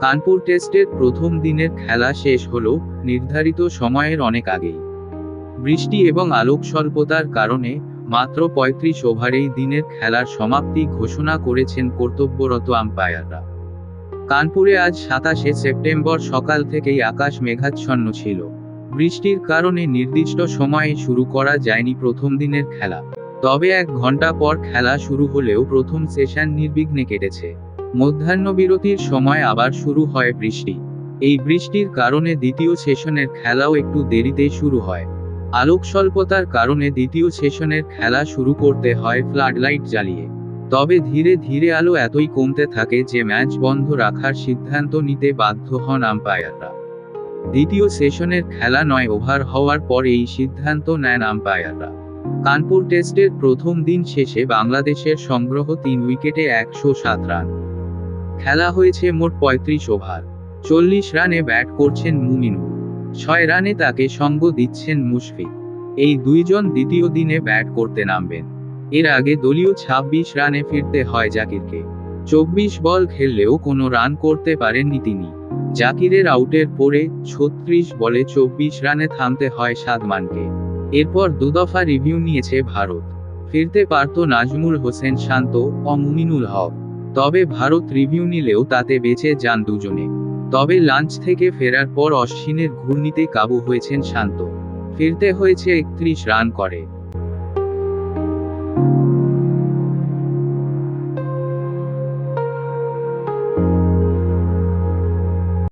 কানপুর টেস্টের প্রথম দিনের খেলা শেষ হল নির্ধারিত সময়ের অনেক আগেই। বৃষ্টি এবং আলোক স্বল্পতার কারণে মাত্র পঁয়ত্রিশ ওভারেই দিনের খেলার সমাপ্তি ঘোষণা করেছেন কর্তব্যরত আম্পায়াররা। কানপুরে আজ সাতাশে সেপ্টেম্বর সকাল থেকেই আকাশ মেঘাচ্ছন্ন ছিল। বৃষ্টির কারণে নির্দিষ্ট সময়ে শুরু করা যায়নি প্রথম দিনের খেলা। তবে এক ঘণ্টা পর খেলা শুরু হলেও প্রথম সেশন নির্বিঘ্নে কেটেছে। মধ্যাহ্নবিরতির সময় আবার শুরু হয় বৃষ্টি। এই বৃষ্টির কারণে দ্বিতীয় সেশনের খেলাও একটু দেরিতে শুরু হয়। আলোক স্বল্পতার কারণে দ্বিতীয় সেশনের খেলা শুরু করতে হয় ফ্লাডলাইট জ্বালিয়ে। তবে ধীরে ধীরে আলো এতই কমতে থাকে যে ম্যাচ বন্ধ রাখার সিদ্ধান্ত নিতে বাধ্য হন আম্পায়াররা। দ্বিতীয় সেশনের খেলা নয়, ওভার হওয়ার পর এই সিদ্ধান্ত নেন আম্পায়াররা। কানপুর টেস্টের প্রথম দিন শেষে বাংলাদেশের সংগ্রহ তিন উইকেটে একশো সাত রান। খেলা হয়েছে মোট পঁয়ত্রিশ ওভার। চল্লিশ রানে ব্যাট করছেন মুমিনুল। ছয় রানে তাকে সঙ্গ দিচ্ছেন মুশফিক। এই দুইজন দ্বিতীয় দিনে ব্যাট করতে নামবেন। এর আগে দলীয় ২৬ রানে ফিরতে হয় জাকিরকে। চব্বিশ বল খেললেও কোনো রান করতে পারেননি তিনি। জাকিরের আউটের পরে ছত্রিশ বলে চব্বিশ রানে থামতে হয় সাদমানকে। এরপর দুদফা রিভিউ নিয়েছে ভারত। ফিরতে পারত নাজমুল হোসেন শান্ত ও মুমিনুল হক। তবে ভারত রিভিউ নিলেও তাতে বেঁচে যান দুজনে। তবে লাঞ্চ থেকে ফেরার পর অশ্বিনের ঘূর্ণিতে কাবু হয়েছেন শান্ত। ফিরতে হয়েছে একত্রিশ রান করে।